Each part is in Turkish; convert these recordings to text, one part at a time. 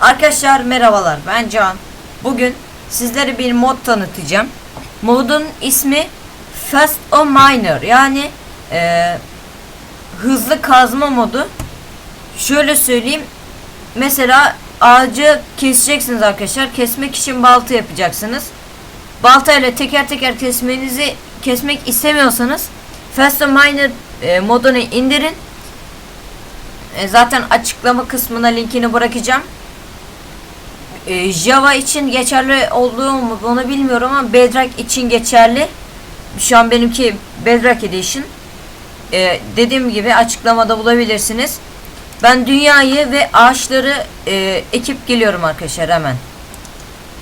Arkadaşlar merhabalar ben Can. Bugün sizlere bir mod tanıtacağım. Modun ismi Fast o Miner yani eee, hızlı kazma modu. Şöyle söyleyeyim. Mesela ağacı keseceksiniz arkadaşlar. Kesmek için balta yapacaksınız. Baltayla teker teker kesmenizi kesmek istemiyorsanız Fast o Miner eee, modunu indirin. E, zaten açıklama kısmına linkini bırakacağım. E, Java için geçerli olduğu mu onu bilmiyorum ama Bedrock için geçerli. Şu an benimki Bedrock Edition. E, dediğim gibi açıklamada bulabilirsiniz. Ben dünyayı ve ağaçları e, ekip geliyorum arkadaşlar hemen.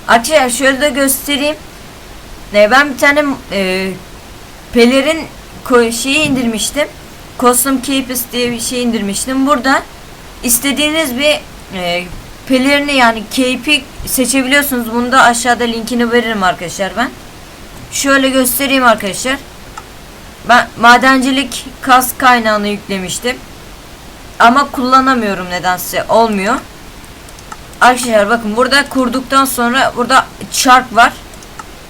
Arkadaşlar şöyle de göstereyim. E, ben bir tane e, pelerin şeyi indirmiştim. Custom Capes diye bir şey indirmiştim. Burada istediğiniz bir e, pelerini yani cape'i seçebiliyorsunuz. Bunu da aşağıda linkini veririm arkadaşlar ben. Şöyle göstereyim arkadaşlar. Ben madencilik kas kaynağını yüklemiştim. Ama kullanamıyorum nedense olmuyor. Arkadaşlar bakın burada kurduktan sonra burada çark var.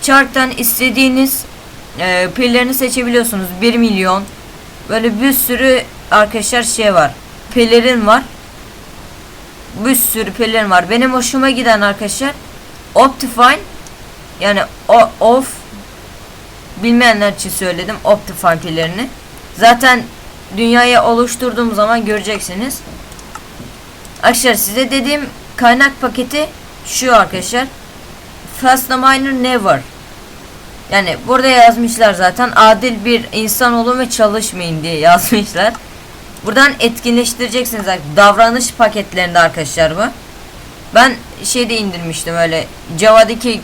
Çarktan istediğiniz e, pillerini seçebiliyorsunuz. 1 milyon böyle bir sürü arkadaşlar şey var. Pelerin var. Bir sürü pelerin var. Benim hoşuma giden arkadaşlar Optifine yani o, of bilmeyenler için söyledim Optifine pelerini. Zaten dünyaya oluşturduğum zaman göreceksiniz. Arkadaşlar size dediğim kaynak paketi şu arkadaşlar. Fast Miner Never. Yani burada yazmışlar zaten adil bir insan olun ve çalışmayın diye yazmışlar. Buradan etkinleştireceksiniz. Davranış paketlerinde arkadaşlar bu. Ben şeyde indirmiştim öyle Java'daki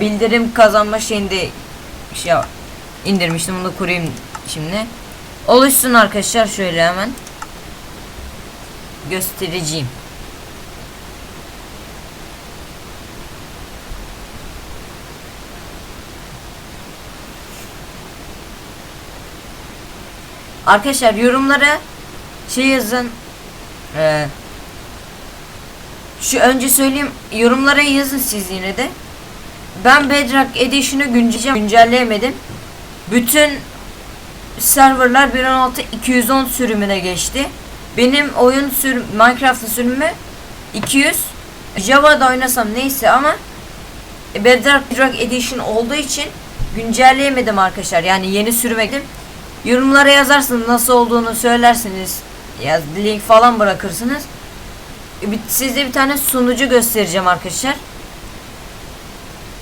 bildirim kazanma şeyinde şey indirmiştim. Bunu kurayım şimdi. Oluşsun arkadaşlar şöyle hemen. Göstereceğim. Arkadaşlar yorumlara şey yazın. Ee, şu önce söyleyeyim yorumlara yazın siz yine de. Ben Bedrock Edition'ı güncelleyeceğim. Güncelleyemedim. Bütün serverlar 1.16 210 sürümüne geçti. Benim oyun sürüm Minecraft'ın sürümü 200. Java'da oynasam neyse ama Bedrock, Edition olduğu için güncelleyemedim arkadaşlar. Yani yeni sürmedim. Yorumlara yazarsınız nasıl olduğunu söylersiniz. Ya link falan bırakırsınız. Bir- Size bir tane sunucu göstereceğim arkadaşlar.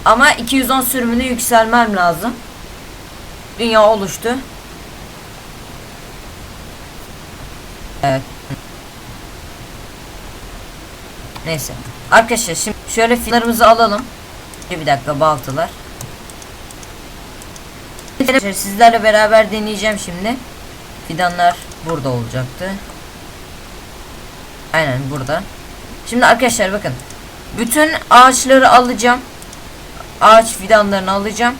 Ama 210 sürümünü yükselmem lazım. Dünya oluştu. Evet. Neyse. Arkadaşlar şimdi şöyle filmlerimizi alalım. Bir dakika baltılar. Sizlerle beraber deneyeceğim şimdi. Fidanlar burada olacaktı. Aynen burada. Şimdi arkadaşlar bakın. Bütün ağaçları alacağım. Ağaç fidanlarını alacağım.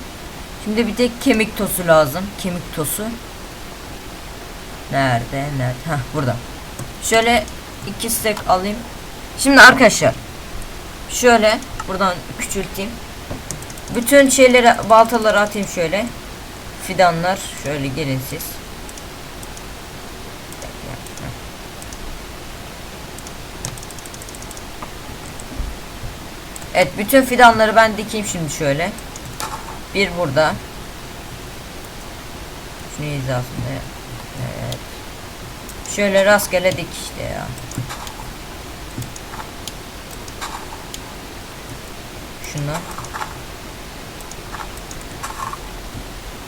Şimdi bir tek kemik tosu lazım. Kemik tosu. Nerede? Nerede? Hah burada. Şöyle iki stek alayım. Şimdi arkadaşlar. Şöyle buradan küçülteyim. Bütün şeyleri baltaları atayım şöyle. Fidanlar şöyle gelin siz. Evet bütün fidanları ben dikeyim şimdi şöyle. Bir burada. Şunu hizasında. Evet. Şöyle rastgele dik işte ya. Şunu.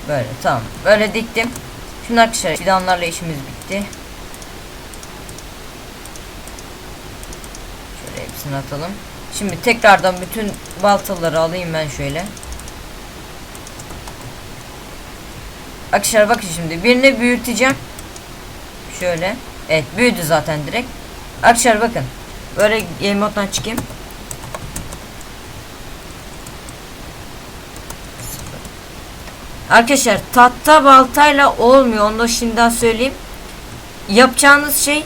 Böyle tamam. Böyle diktim. Şimdi arkadaşlar fidanlarla işimiz bitti. Şöyle hepsini atalım. Şimdi tekrardan bütün baltaları alayım ben şöyle. Arkadaşlar bakın şimdi birini büyüteceğim. Şöyle. Evet büyüdü zaten direkt. Arkadaşlar bakın. Böyle game moddan çıkayım. Arkadaşlar tahta baltayla olmuyor. Onu da şimdiden söyleyeyim. Yapacağınız şey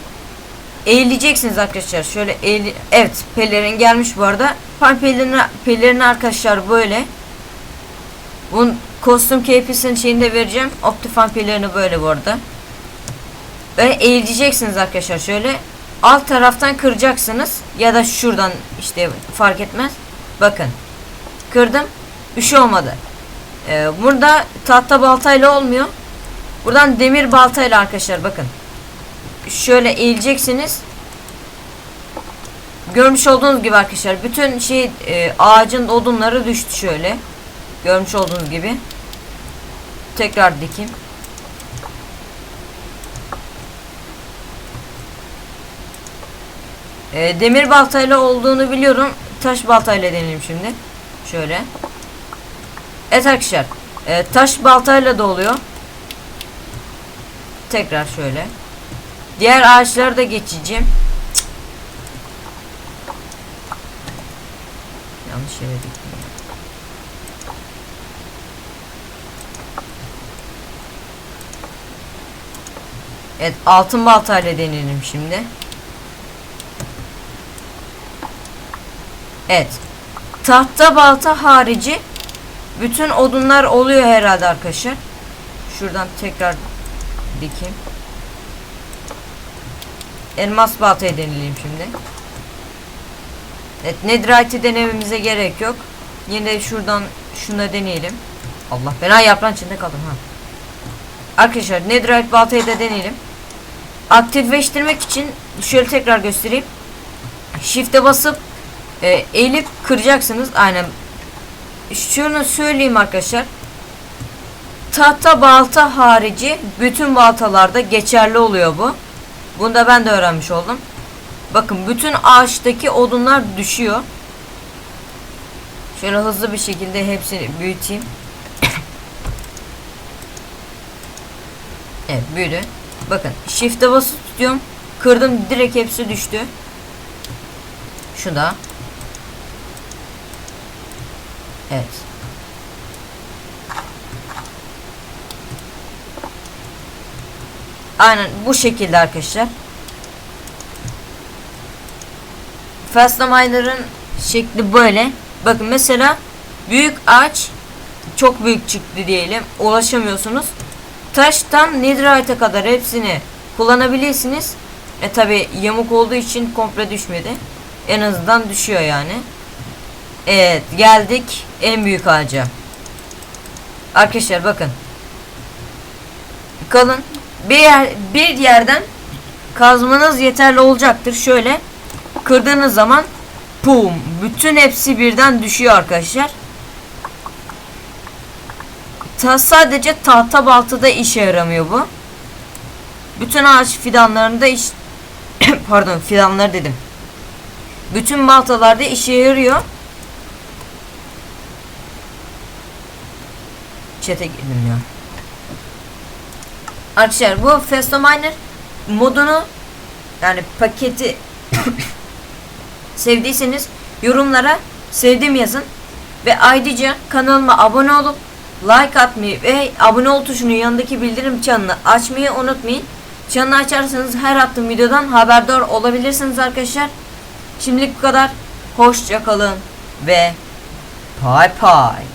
eğileceksiniz arkadaşlar. Şöyle eğil Evet pelerin gelmiş bu arada. Fan pelerini, pelerini arkadaşlar böyle. Bunun kostüm keyfisinin şeyini de vereceğim. Optifan pelerini böyle bu arada. Ve eğileceksiniz arkadaşlar şöyle. Alt taraftan kıracaksınız. Ya da şuradan işte fark etmez. Bakın. Kırdım. Bir şey olmadı. Ee, burada tahta baltayla olmuyor. Buradan demir baltayla arkadaşlar bakın. Şöyle eğileceksiniz. Görmüş olduğunuz gibi arkadaşlar bütün şey e, ağacın odunları düştü şöyle. Görmüş olduğunuz gibi. Tekrar dikeyim. E, demir baltayla olduğunu biliyorum. Taş baltayla deneyelim şimdi. Şöyle. Evet arkadaşlar. e, taş baltayla da oluyor. Tekrar şöyle. Diğer ağaçları da geçeceğim. Cık. Yanlış yere diktim. ya. Evet altın baltayla deneyelim şimdi. Evet. Tahta balta harici bütün odunlar oluyor herhalde arkadaşlar. Şuradan tekrar dikeyim. Elmas baltayı deneyelim şimdi. Evet Netherite'i denememize gerek yok. Yine şuradan şuna deneyelim. Allah fena yaprağın içinde kaldım ha. Arkadaşlar Netherite baltayı da deneyelim. Aktifleştirmek için şöyle tekrar göstereyim. Shift'e basıp e, eğilip kıracaksınız. Aynen. Şunu söyleyeyim arkadaşlar. Tahta balta harici bütün baltalarda geçerli oluyor bu. Bunu da ben de öğrenmiş oldum. Bakın bütün ağaçtaki odunlar düşüyor. Şöyle hızlı bir şekilde hepsini büyüteyim. evet büyüdü. Bakın shift'e basıp tutuyorum. Kırdım direkt hepsi düştü. Şu da. Evet. Aynen bu şekilde arkadaşlar. Fastaminer'ın şekli böyle. Bakın mesela büyük ağaç çok büyük çıktı diyelim. Ulaşamıyorsunuz. Taştan netherite'e kadar hepsini kullanabilirsiniz. E tabi yamuk olduğu için komple düşmedi. En azından düşüyor yani. Evet geldik en büyük ağaca. Arkadaşlar bakın. Kalın bir bir yerden kazmanız yeterli olacaktır. Şöyle kırdığınız zaman pum bütün hepsi birden düşüyor arkadaşlar. Ta sadece tahta baltada işe yaramıyor bu. Bütün ağaç fidanlarında iş pardon fidanları dedim. Bütün baltalarda işe yarıyor. Çete girdim ya. Arkadaşlar bu Festominer modunu yani paketi sevdiyseniz yorumlara sevdim yazın ve ayrıca kanalıma abone olup like atmayı ve abone ol tuşunu yanındaki bildirim çanını açmayı unutmayın. Çanını açarsanız her attığım videodan haberdar olabilirsiniz arkadaşlar. Şimdilik bu kadar. Hoşça kalın ve bye bye.